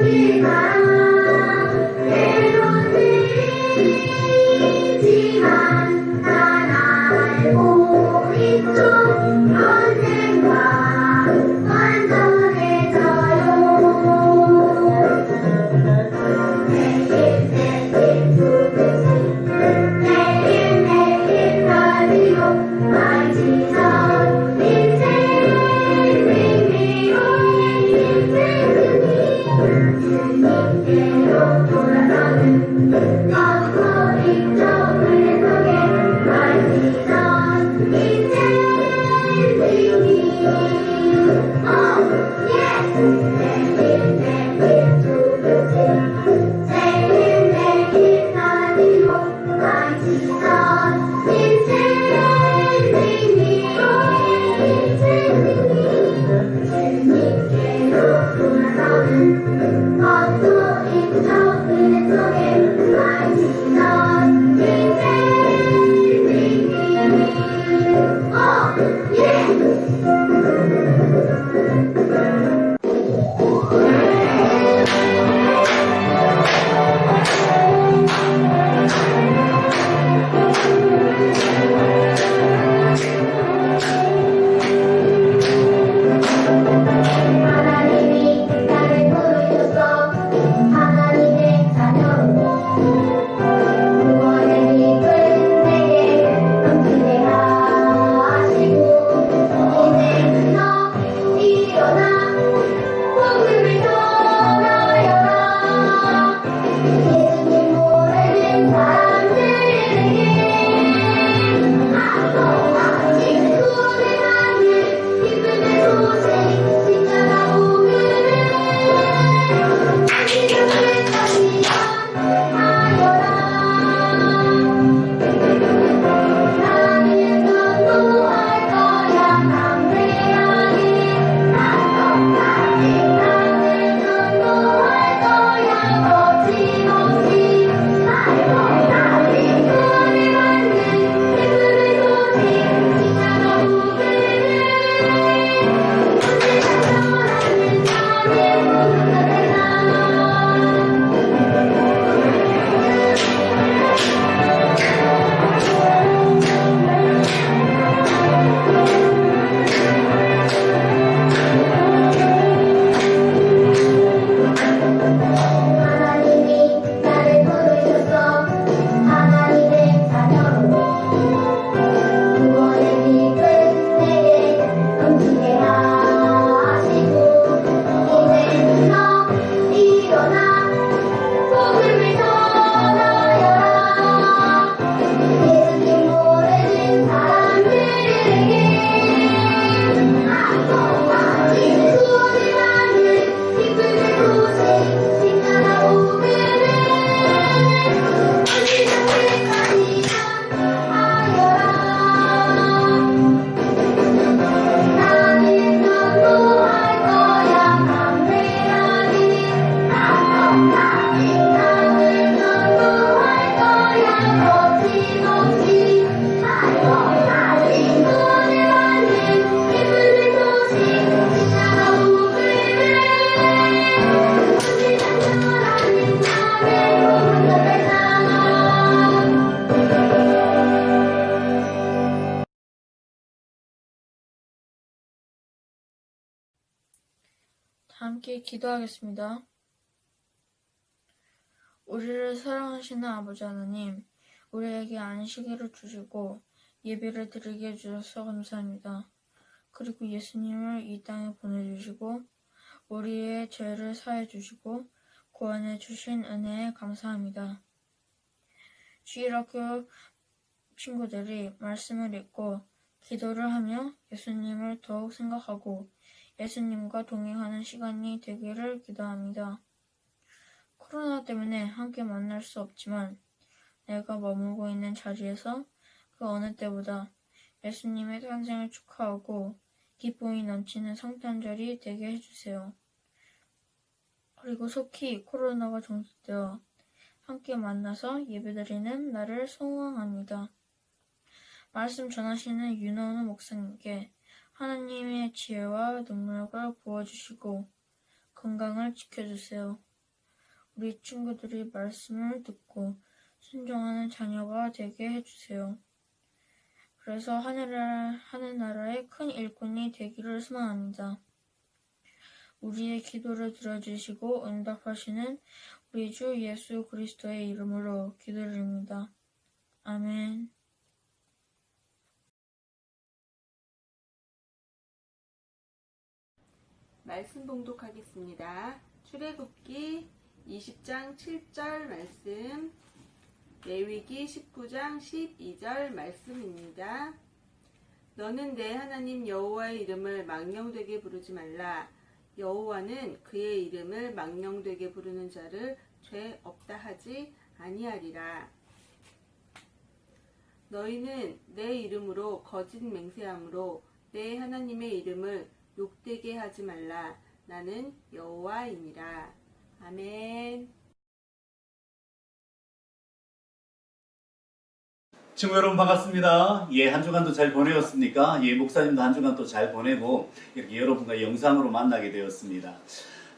Glory. 기도하겠습니다. 우리를 사랑하시는 아버지 하나님, 우리에게 안식일을 주시고 예배를 드리게 해주셔서 감사합니다. 그리고 예수님을 이 땅에 보내주시고 우리의 죄를 사해 주시고 구원해 주신 은혜에 감사합니다. 주일학교 친구들이 말씀을 읽고 기도를 하며 예수님을 더욱 생각하고 예수님과 동행하는 시간이 되기를 기도합니다. 코로나 때문에 함께 만날 수 없지만 내가 머물고 있는 자리에서 그 어느 때보다 예수님의 탄생을 축하하고 기쁨이 넘치는 성탄절이 되게 해주세요. 그리고 속히 코로나가 종식되어 함께 만나서 예배드리는 날을 소망합니다. 말씀 전하시는 윤호은 목사님께 하나님의 지혜와 능력을 부어주시고 건강을 지켜주세요. 우리 친구들이 말씀을 듣고 순종하는 자녀가 되게 해주세요. 그래서 하늘을, 하늘나라의 큰 일꾼이 되기를 소망합니다. 우리의 기도를 들어주시고 응답하시는 우리 주 예수 그리스도의 이름으로 기도드립니다. 아멘. 말씀 봉독하겠습니다. 출애굽기 20장 7절 말씀, 레위기 19장 12절 말씀입니다. 너는 내 하나님 여호와의 이름을 망령되게 부르지 말라. 여호와는 그의 이름을 망령되게 부르는 자를 죄 없다 하지 아니하리라. 너희는 내 이름으로 거짓 맹세함으로 내 하나님의 이름을 욕되게 하지 말라. 나는 여호와이니라. 아멘. 친구 여러분 반갑습니다. 예, 한 주간도 잘 보내었습니까? 예, 목사님도 한 주간 또 잘 보내고 이렇게 여러분과 영상으로 만나게 되었습니다.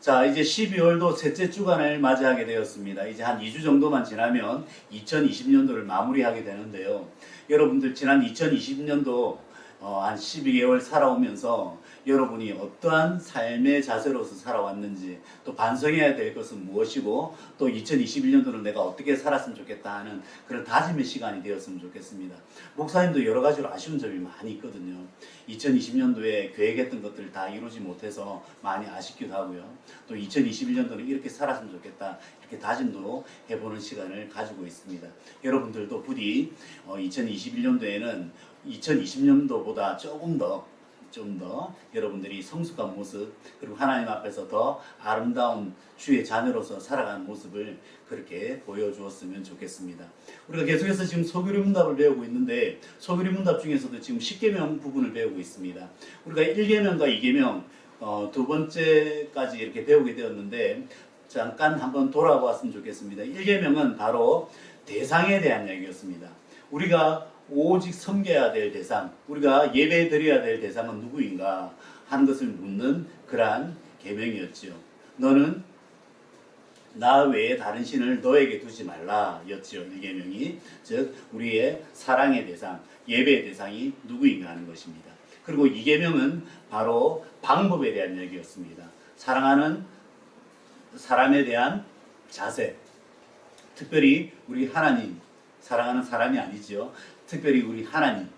자, 이제 12월도 셋째 주간을 맞이하게 되었습니다. 이제 한 2주 정도만 지나면 2020년도를 마무리하게 되는데요. 여러분들 지난 2020년도 어, 한 12개월 살아오면서 여러분이 어떠한 삶의 자세로서 살아왔는지 또 반성해야 될 것은 무엇이고 또 2021년도를 내가 어떻게 살았으면 좋겠다 하는 그런 다짐의 시간이 되었으면 좋겠습니다. 목사님도 여러 가지로 아쉬운 점이 많이 있거든요. 2020년도에 계획했던 것들 다 이루지 못해서 많이 아쉽기도 하고요. 또 2021년도는 이렇게 살았으면 좋겠다. 이렇게 다짐도 해보는 시간을 가지고 있습니다. 여러분들도 부디 2021년도에는 2020년도보다 조금 더 좀 더 여러분들이 성숙한 모습 그리고 하나님 앞에서 더 아름다운 주의 자녀로서 살아가는 모습을 그렇게 보여주었으면 좋겠습니다. 우리가 계속해서 지금 소규리 문답을 배우고 있는데 소규리 문답 중에서도 지금 10계명 부분을 배우고 있습니다. 우리가 1계명과 2계명 어, 두 번째까지 이렇게 배우게 되었는데 잠깐 한번 돌아보았으면 좋겠습니다. 1계명은 바로 대상에 대한 얘기였습니다. 우리가 오직 섬겨야 될 대상, 우리가 예배 드려야 될 대상은 누구인가 하는 것을 묻는 그러한 계명이었지요. 너는 나 외에 다른 신을 너에게 두지 말라 였지요. 이 계명이 즉 우리의 사랑의 대상, 예배의 대상이 누구인가 하는 것입니다. 그리고 이 계명은 바로 방법에 대한 얘기였습니다. 사랑하는 사람에 대한 자세, 특별히 우리 하나님 사랑하는 사람이 아니지요. 특별히 우리 하나님,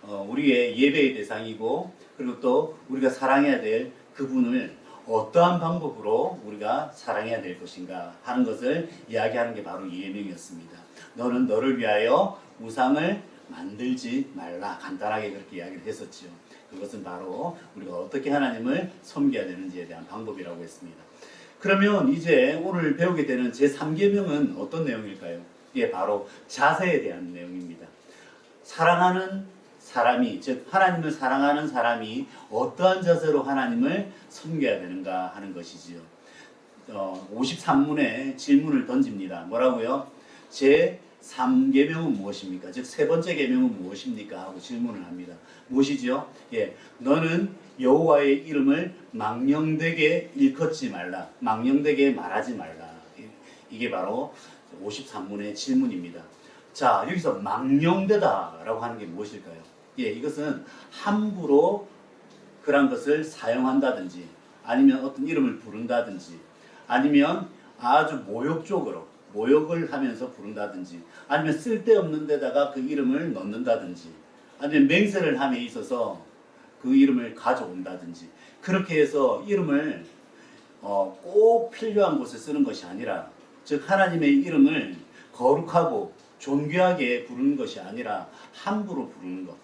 어, 우리의 예배의 대상이고 그리고 또 우리가 사랑해야 될 그분을 어떠한 방법으로 우리가 사랑해야 될 것인가 하는 것을 이야기하는 게 바로 이 예명이었습니다. 너는 너를 위하여 우상을 만들지 말라 간단하게 그렇게 이야기를 했었지요. 그것은 바로 우리가 어떻게 하나님을 섬겨야 되는지에 대한 방법이라고 했습니다. 그러면 이제 오늘 배우게 되는 제 3계명은 어떤 내용일까요? 이게 바로 자세에 대한 내용입니다. 사랑하는 사람이 즉 하나님을 사랑하는 사람이 어떠한 자세로 하나님을 섬겨야 되는가 하는 것이지요. 어, 53문에 질문을 던집니다. 뭐라고요? 제 3계명은 무엇입니까? 즉 세 번째 계명은 무엇입니까? 하고 질문을 합니다. 무엇이지요? 예, 너는 여호와의 이름을 망령되게 일컫지 말라. 망령되게 말하지 말라. 이게 바로 53문의 질문입니다. 자, 여기서 망령되다라고 하는 게 무엇일까요? 예, 이것은 함부로 그런 것을 사용한다든지 아니면 어떤 이름을 부른다든지 아니면 아주 모욕적으로 모욕을 하면서 부른다든지 아니면 쓸데없는 데다가 그 이름을 넣는다든지 아니면 맹세를 함에 있어서 그 이름을 가져온다든지 그렇게 해서 이름을 어, 꼭 필요한 곳에 쓰는 것이 아니라 즉 하나님의 이름을 거룩하고 존귀하게 부르는 것이 아니라 함부로 부르는 것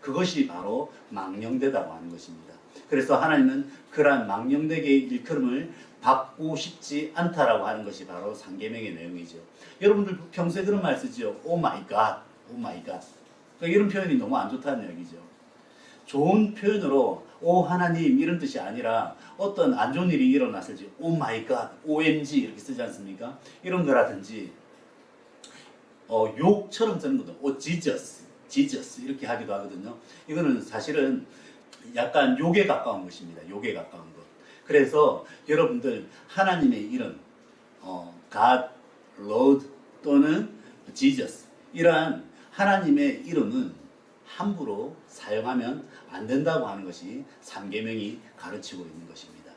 그것이 바로 망령되다고 하는 것입니다. 그래서 하나님은 그러한 망령되게 일컬음을 받고 싶지 않다라고 하는 것이 바로 상계명의 내용이죠. 여러분들 평소에 그런 말 쓰죠. 오 마이 갓, 오 마이 갓. 그러니까 이런 표현이 너무 안 좋다는 얘기죠. 좋은 표현으로 오 하나님 이런 뜻이 아니라 어떤 안 좋은 일이 일어났을 때 오 마이 갓, OMG 이렇게 쓰지 않습니까? 이런 거라든지 어, 욕처럼 쓰는 것도 오 지저스, 지저스 이렇게 하기도 하거든요. 이거는 사실은 약간 욕에 가까운 것입니다. 욕에 가까운 것. 그래서 여러분들 하나님의 이름 어, God, Lord 또는 Jesus 이러한 하나님의 이름은 함부로 사용하면 안 된다고 하는 것이 삼계명이 가르치고 있는 것입니다.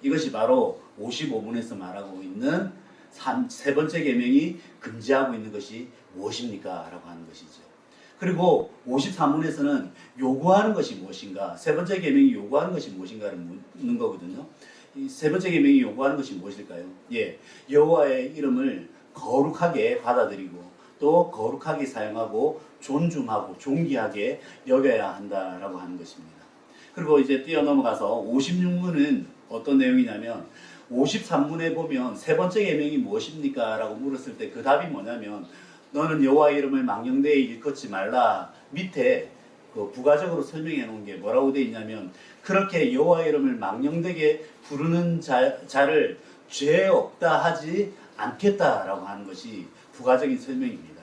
이것이 바로 55문에서 말하고 있는 삼- 세 번째 계명이 금지하고 있는 것이 무엇입니까? 라고 하는 것이죠. 그리고 53문에서는 요구하는 것이 무엇인가? 세 번째 계명이 요구하는 것이 무엇인가를 묻는 거거든요. 이 세 번째 계명이 요구하는 것이 무엇일까요? 예, 여호와의 이름을 거룩하게 받아들이고 또 거룩하게 사용하고 존중하고 존귀하게 여겨야 한다라고 하는 것입니다. 그리고 이제 뛰어넘어가서 56문은 어떤 내용이냐면 53문에 보면 세 번째 계명이 무엇입니까? 라고 물었을 때 그 답이 뭐냐면 너는 여호와 이름을 망령되이 일컫지 말라 밑에 그 부가적으로 설명해 놓은 게 뭐라고 돼 있냐면 그렇게 여호와 이름을 망령되게 부르는 자, 자를 죄 없다 하지 않겠다라고 하는 것이 부가적인 설명입니다.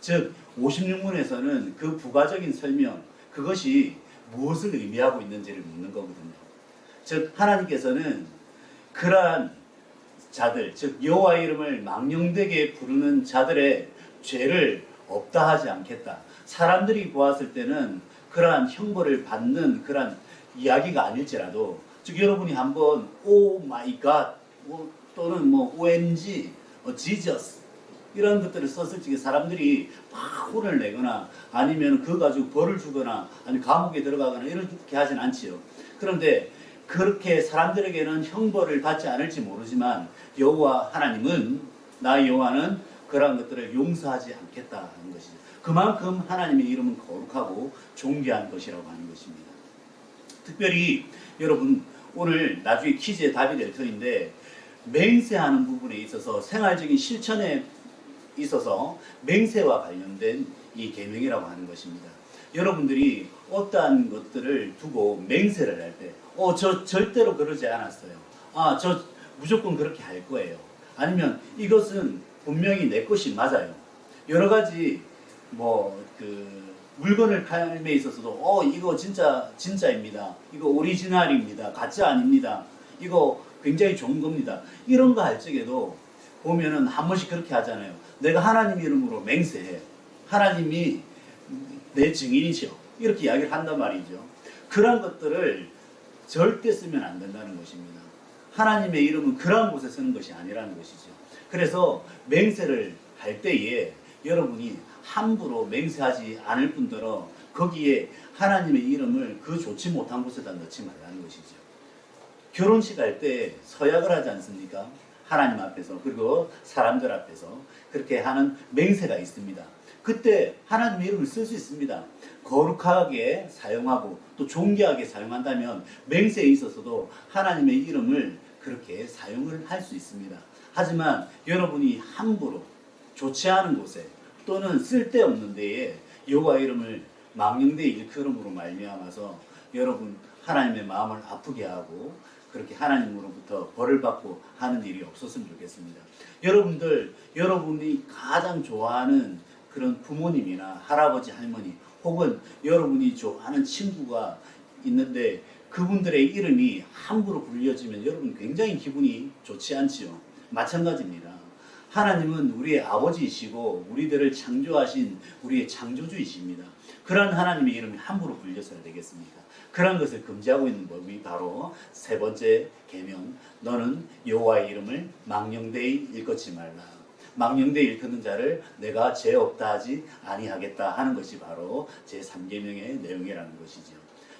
즉 56문에서는 그 부가적인 설명 그것이 무엇을 의미하고 있는지를 묻는 거거든요. 즉 하나님께서는 그러한 자들 즉 여호와 이름을 망령되게 부르는 자들의 죄를 없다 하지 않겠다. 사람들이 보았을 때는 그러한 형벌을 받는 그러한 이야기가 아닐지라도 즉 여러분이 한번 오 마이 갓 또는 뭐 OMG, 어, Jesus 이런 것들을 썼을 적에 사람들이 막 혼을 내거나 아니면 그거 가지고 벌을 주거나 아니면 감옥에 들어가거나 이렇게 하진 않지요. 그런데 그렇게 사람들에게는 형벌을 받지 않을지 모르지만 여호와 하나님은 나 여호와는 그러한 것들을 용서하지 않겠다는 것이죠. 그만큼 하나님의 이름은 거룩하고 존귀한 것이라고 하는 것입니다. 특별히 여러분 오늘 나중에 퀴즈의 답이 될 터인데 맹세하는 부분에 있어서 생활적인 실천에 있어서 맹세와 관련된 이 계명이라고 하는 것입니다. 여러분들이 어떠한 것들을 두고 맹세를 할 때, 어, 저 절대로 그러지 않았어요. 아, 저 무조건 그렇게 할 거예요. 아니면 이것은 분명히 내 것이 맞아요. 여러 가지 뭐 그 물건을 팔에 있어서도 어 이거 진짜 진짜입니다. 이거 오리지널입니다. 가짜 아닙니다. 이거 굉장히 좋은 겁니다. 이런 거 할 적에도 보면은 한 번씩 그렇게 하잖아요. 내가 하나님 이름으로 맹세해. 하나님이 내 증인이죠. 이렇게 이야기를 한단 말이죠. 그런 것들을 절대 쓰면 안 된다는 것입니다. 하나님의 이름은 그러한 곳에 쓰는 것이 아니라는 것이죠. 그래서 맹세를 할 때에 여러분이 함부로 맹세하지 않을 뿐더러 거기에 하나님의 이름을 그 좋지 못한 곳에다 넣지 말라는 것이죠. 결혼식 할 때 서약을 하지 않습니까? 하나님 앞에서 그리고 사람들 앞에서 그렇게 하는 맹세가 있습니다. 그때 하나님의 이름을 쓸 수 있습니다. 거룩하게 사용하고 또 존귀하게 사용한다면 맹세에 있어서도 하나님의 이름을 그렇게 사용을 할 수 있습니다. 하지만 여러분이 함부로 좋지 않은 곳에 또는 쓸데없는 데에 여호와 이름을 망령되 일컬음으로 말미암아서 여러분 하나님의 마음을 아프게 하고 그렇게 하나님으로부터 벌을 받고 하는 일이 없었으면 좋겠습니다. 여러분들 여러분이 가장 좋아하는 그런 부모님이나 할아버지 할머니 혹은 여러분이 좋아하는 친구가 있는데 그분들의 이름이 함부로 불려지면 여러분 굉장히 기분이 좋지 않지요. 마찬가지입니다. 하나님은 우리의 아버지이시고 우리들을 창조하신 우리의 창조주이십니다. 그런 하나님의 이름이 함부로 불려서야 되겠습니까? 그런 것을 금지하고 있는 법이 바로 세 번째 계명 너는 여호와의 이름을 망령되이 일컫지 말라. 망령되이 일컫는 자를 내가 죄 없다 하지 아니하겠다 하는 것이 바로 제 3계명의 내용이라는 것이죠.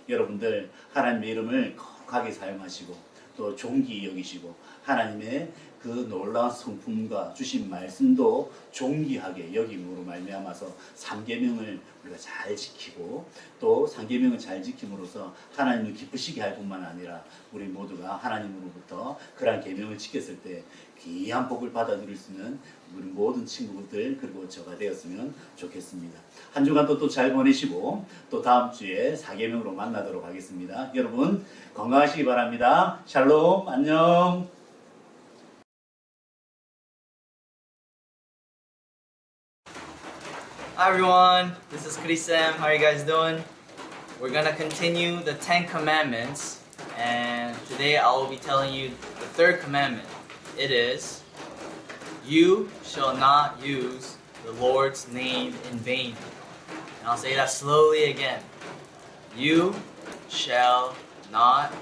여러분들 하나님의 이름을 거룩하게 사용하시고 또 존귀 여기시고 하나님의 그 놀라운 성품과 주신 말씀도 존귀하게 여김으로 말미암아서 삼계명을 우리가 잘 지키고 또 삼계명을 잘 지킴으로써 하나님을 기쁘시게 할 뿐만 아니라 우리 모두가 하나님으로부터 그러한 계명을 지켰을 때 귀한 복을 받아 누릴 수 있는 우리 모든 친구들 그리고 저가 되었으면 좋겠습니다. 한 주간도 또 잘 보내시고 또 다음 주에 사계명으로 만나도록 하겠습니다. 여러분 건강하시기 바랍니다. 샬롬 안녕. Hi everyone, this is Chris Sam. How are you guys doing? We're gonna continue the Ten Commandments, and today I will be telling you the third commandment. It is, You shall not use the Lord's name in vain. And I'll say that slowly again. You shall not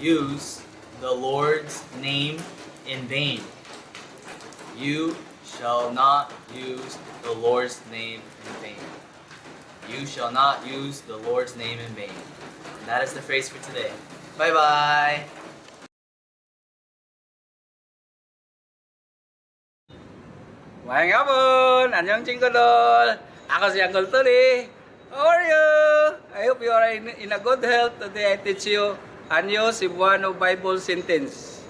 use the Lord's name in vain. You shall not use the Lord's name in vain. You shall not use the Lord's name in vain. And that is the phrase for today. Bye bye. Mga hapon! Anyong chingkodol! Ako si Uncle Tony. How are you? I hope you are in, in a good health. Today I teach you a Cebuano Bible sentence.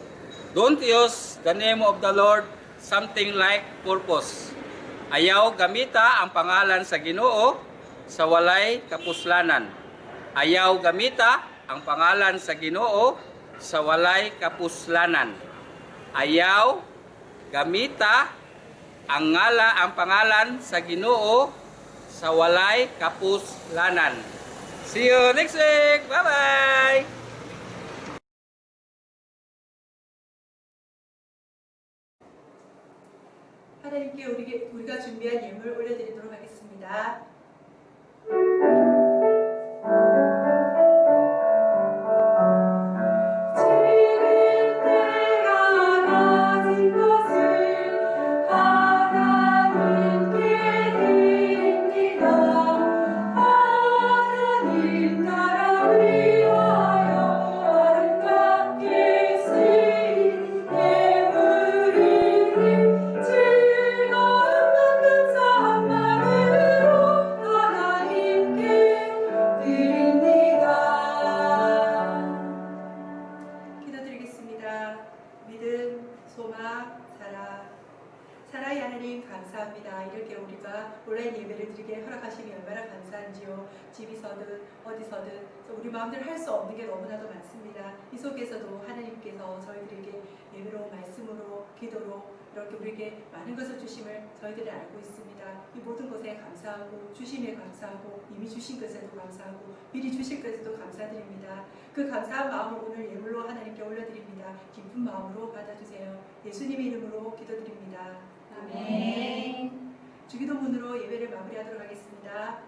Don't use the name of the Lord something like purpose. Ayaw gamita ang pangalan sa Ginoo sa walay kapuslanan. Ayaw gamita ang pangalan sa Ginoo sa walay kapuslanan. Ayaw gamita ang ngala ang pangalan sa Ginoo sa walay kapuslanan. See you next week. Bye-bye. 하나님께 우리, 우리가 준비한 예물 올려드리도록 하겠습니다. 주기도문으로 예배를 마무리하도록 하겠습니다.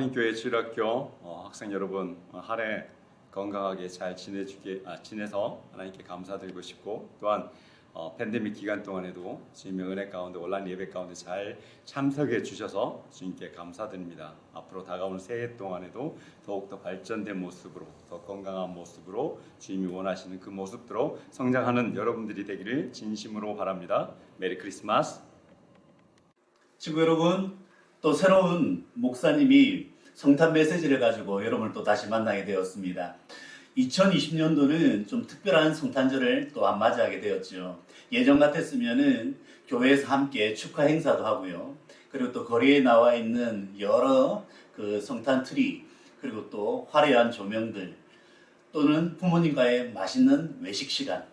한인교회 주일학교 어, 학생 여러분 어, 한해 건강하게 잘 지내주게 아, 지내서 하나님께 감사드리고 싶고 또한 어, 팬데믹 기간 동안에도 주님의 은혜 가운데 온라인 예배 가운데 잘 참석해 주셔서 주님께 감사드립니다. 앞으로 다가오는 새해 동안에도 더욱더 발전된 모습으로 더 건강한 모습으로 주님이 원하시는 그 모습대로 성장하는 여러분들이 되기를 진심으로 바랍니다. 메리 크리스마스. 친구 여러분, 또 새로운 목사님이 성탄 메시지를 가지고 여러분을 또 다시 만나게 되었습니다. 2020년도는 좀 특별한 성탄절을 또한 맞이하게 되었죠. 예전 같았으면은 교회에서 함께 축하 행사도 하고요. 그리고 또 거리에 나와 있는 여러 그 성탄 트리, 그리고 또 화려한 조명들, 또는 부모님과의 맛있는 외식 시간,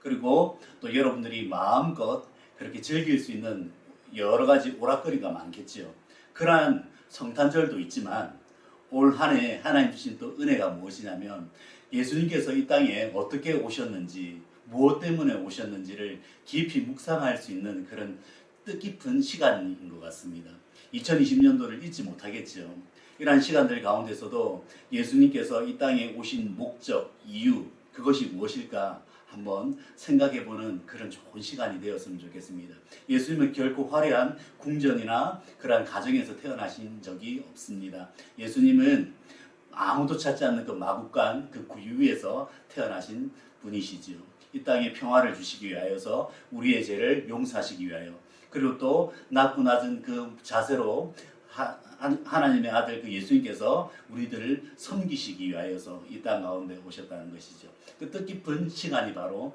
그리고 또 여러분들이 마음껏 그렇게 즐길 수 있는 여러 가지 오락거리가 많겠지요. 그러한 성탄절도 있지만 올 한 해 하나님 주신 또 은혜가 무엇이냐면 예수님께서 이 땅에 어떻게 오셨는지 무엇 때문에 오셨는지를 깊이 묵상할 수 있는 그런 뜻깊은 시간인 것 같습니다. 2020년도를 잊지 못하겠지요. 이러한 시간들 가운데서도 예수님께서 이 땅에 오신 목적, 이유, 그것이 무엇일까 한번 생각해 보는 그런 좋은 시간이 되었으면 좋겠습니다. 예수님은 결코 화려한 궁전이나 그러한 가정에서 태어나신 적이 없습니다. 예수님은 아무도 찾지 않는 그 마국간 그 구유에서 태어나신 분이시지요. 이 땅에 평화를 주시기 위하여서 우리의 죄를 용서하시기 위하여 그리고 또 낮고 낮은 그 자세로 하나님의 아들 그 예수님께서 우리들을 섬기시기 위하여서 이 땅 가운데 오셨다는 것이죠. 그 뜻깊은 시간이 바로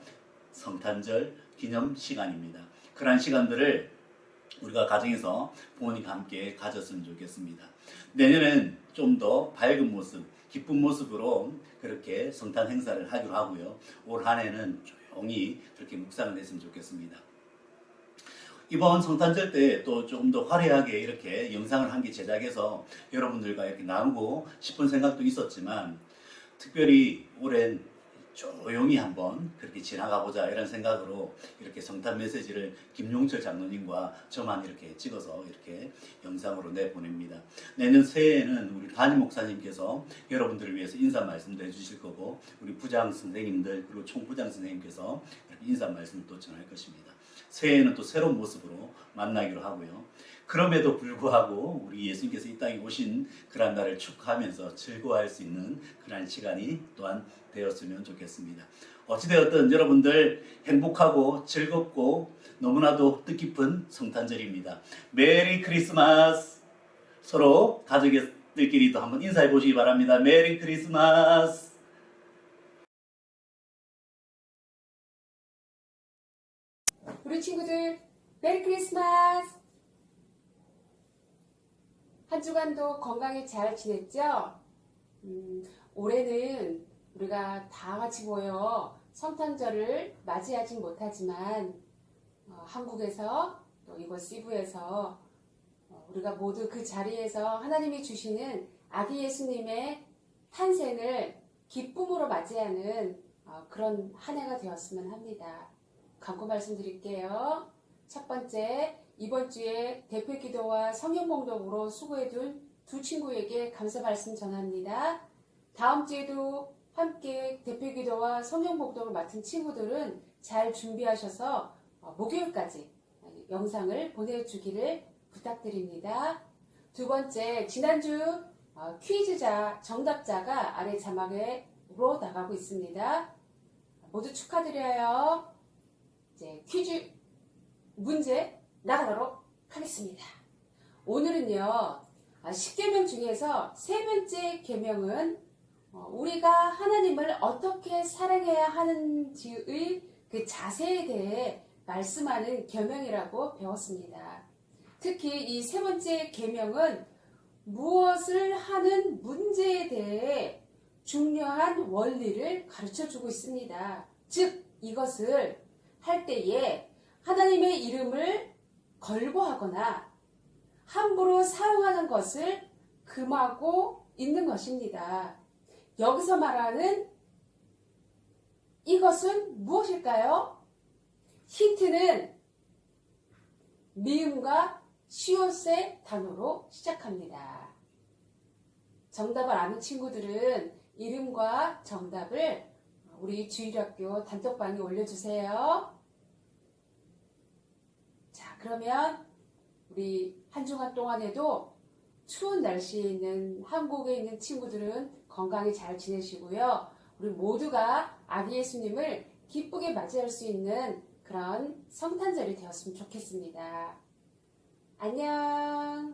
성탄절 기념 시간입니다. 그러한 시간들을 우리가 가정에서 부모님과 함께 가졌으면 좋겠습니다. 내년엔 좀 더 밝은 모습, 기쁜 모습으로 그렇게 성탄 행사를 하기로 하고요. 올 한 해는 조용히 그렇게 묵상을 했으면 좋겠습니다. 이번 성탄절 때또좀더 화려하게 이렇게 영상을 한 개 제작해서 여러분들과 이렇게 나누고 싶은 생각도 있었지만 특별히 올해는 조용히 한번 그렇게 지나가 보자 이런 생각으로 이렇게 성탄 메시지를 김용철 장로님과 저만 이렇게 찍어서 이렇게 영상으로 내보냅니다. 내년 새해에는 우리 담임 목사님께서 여러분들을 위해서 인사 말씀도 해주실 거고 우리 부장 선생님들 그리고 총부장 선생님께서 인사 말씀을 또 전할 것입니다. 새해에는 또 새로운 모습으로 만나기로 하고요. 그럼에도 불구하고 우리 예수님께서 이 땅에 오신 그런 날을 축하하면서 즐거워할 수 있는 그런 시간이 또한 되었으면 좋겠습니다. 어찌되었든 여러분들 행복하고 즐겁고 너무나도 뜻깊은 성탄절입니다. 메리 크리스마스! 서로 가족들끼리도 한번 인사해 보시기 바랍니다. 메리 크리스마스! 우리 친구들 메리 크리스마스! 한 주간도 건강히 잘 지냈죠? 음, 올해는 우리가 다 같이 모여 성탄절을 맞이하진 못하지만 어, 한국에서 또 이곳 시부에서 어, 우리가 모두 그 자리에서 하나님이 주시는 아기 예수님의 탄생을 기쁨으로 맞이하는 어, 그런 한 해가 되었으면 합니다. 광고 말씀드릴게요. 첫 번째, 이번 주에 대표 기도와 성령 봉독으로 수고해준 두 친구에게 감사 말씀 전합니다. 다음 주에도 함께 대표 기도와 성령 봉독을 맡은 친구들은 잘 준비하셔서 어, 목요일까지 영상을 보내주기를 부탁드립니다. 두 번째, 지난주 어, 퀴즈자, 정답자가 아래 자막으로 나가고 있습니다. 모두 축하드려요. 이제 퀴즈 문제 나가도록 하겠습니다. 오늘은요, 아, 10계명 중에서 세 번째 계명은 어, 우리가 하나님을 어떻게 사랑해야 하는지의 그 자세에 대해 말씀하는 계명이라고 배웠습니다. 특히 이 세 번째 계명은 무엇을 하는 문제에 대해 중요한 원리를 가르쳐 주고 있습니다. 즉, 이것을 할 때에 하나님의 이름을 걸고 하거나 함부로 사용하는 것을 금하고 있는 것입니다. 여기서 말하는 이것은 무엇일까요? 힌트는 미음과 시옷의 단어로 시작합니다. 정답을 아는 친구들은 이름과 정답을 우리 주일학교 단톡방에 올려주세요. 자, 그러면 우리 한 주간 동안에도 추운 날씨에 있는 한국에 있는 친구들은 건강히 잘 지내시고요. 우리 모두가 아기 예수님을 기쁘게 맞이할 수 있는 그런 성탄절이 되었으면 좋겠습니다. 안녕.